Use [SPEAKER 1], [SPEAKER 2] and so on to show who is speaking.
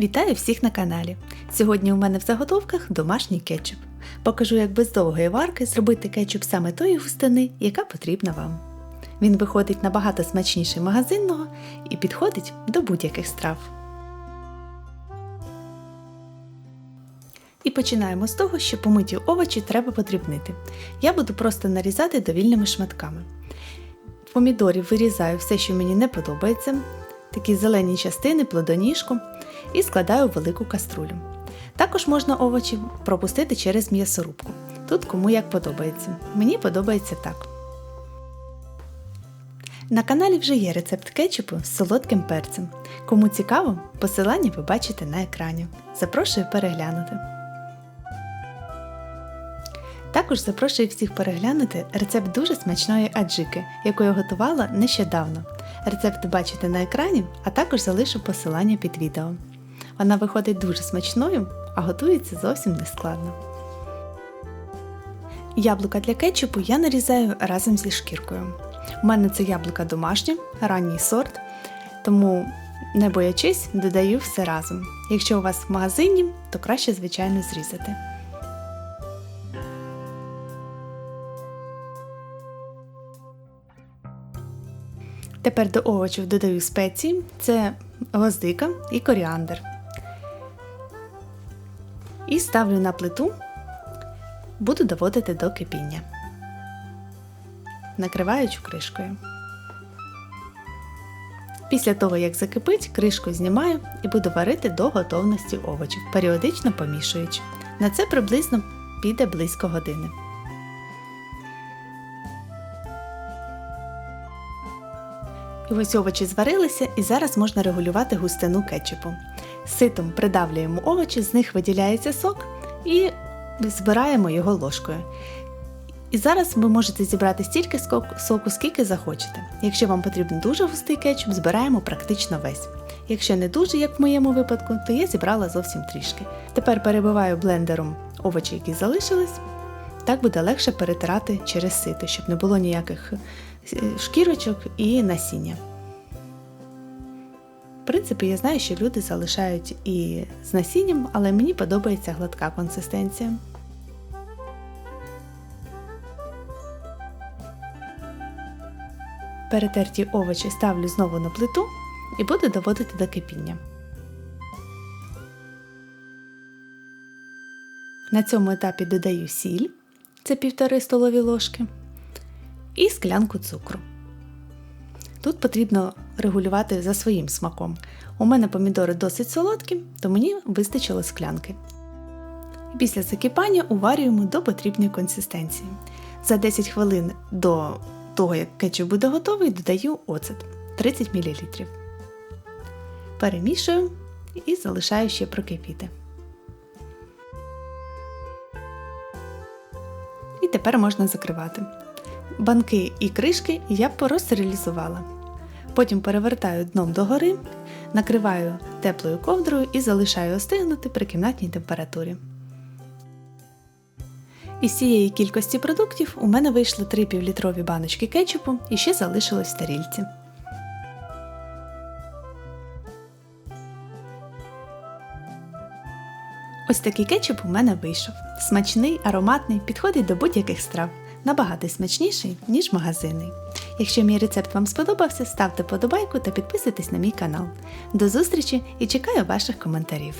[SPEAKER 1] Вітаю всіх на каналі! Сьогодні у мене в заготовках домашній кетчуп. Покажу, як без довгої варки зробити кетчуп саме тої густини, яка потрібна вам. Він виходить набагато смачніше магазинного і підходить до будь-яких страв. І починаємо з того, що помиті овочі треба подрібнити. Я буду просто нарізати довільними шматками. Помідорів вирізаю все, що мені не подобається, такі зелені частини, плодоніжку, і складаю у велику каструлю. Також можна овочі пропустити через м'ясорубку. Тут кому як подобається. Мені подобається так. На каналі вже є рецепт кетчупу з солодким перцем. Кому цікаво, посилання ви бачите на екрані. Запрошую переглянути. Також запрошую всіх переглянути рецепт дуже смачної аджики, яку я готувала нещодавно. Рецепт бачите на екрані, а також залишу посилання під відео. Вона виходить дуже смачною, а готується зовсім не складно. Яблука для кетчупу я нарізаю разом зі шкіркою. У мене це яблука домашні, ранній сорт, тому, не боячись, додаю все разом. Якщо у вас в магазині, то краще, звичайно, зрізати. Тепер до овочів додаю спеції, це гвоздика і коріандр. І ставлю на плиту, буду доводити до кипіння, накриваючи кришкою. Після того, як закипить, кришку знімаю і буду варити до готовності овочів, періодично помішуючи. На це приблизно піде близько години. І ось овочі зварилися, і зараз можна регулювати густину кетчупу. Ситом придавлюємо овочі, з них виділяється сок і збираємо його ложкою. І зараз ви можете зібрати стільки соку, скільки захочете. Якщо вам потрібен дуже густий кетчуп, збираємо практично весь. Якщо не дуже, як в моєму випадку, то я зібрала зовсім трішки. Тепер перебиваю блендером овочі, які залишились. Так буде легше перетирати через сито, щоб не було ніяких шкірочок і насіння. В принципі, я знаю, що люди залишають і з насінням, але мені подобається гладка консистенція. Перетерті овочі ставлю знову на плиту і буду доводити до кипіння. На цьому етапі додаю сіль, це 1,5 столові ложки і склянку цукру. Тут потрібно регулювати за своїм смаком. У мене помідори досить солодкі, то мені вистачило склянки. Після закипання уварюємо до потрібної консистенції. За 10 хвилин до того, як кетчуп буде готовий, додаю оцет 30 мл. Перемішую і залишаю ще прокипіти. І тепер можна закривати. Банки і кришки я порозстерилізувала. Потім перевертаю дном догори, накриваю теплою ковдрою і залишаю остигнути при кімнатній температурі. Із цієї кількості продуктів у мене вийшло 3 півлітрові баночки кетчупу і ще залишилось в тарільці. Ось такий кетчуп у мене вийшов. Смачний, ароматний, підходить до будь-яких страв набагато смачніший, ніж магазинний. Якщо мій рецепт вам сподобався, ставте подобайку та підписуйтесь на мій канал. До зустрічі і чекаю ваших коментарів.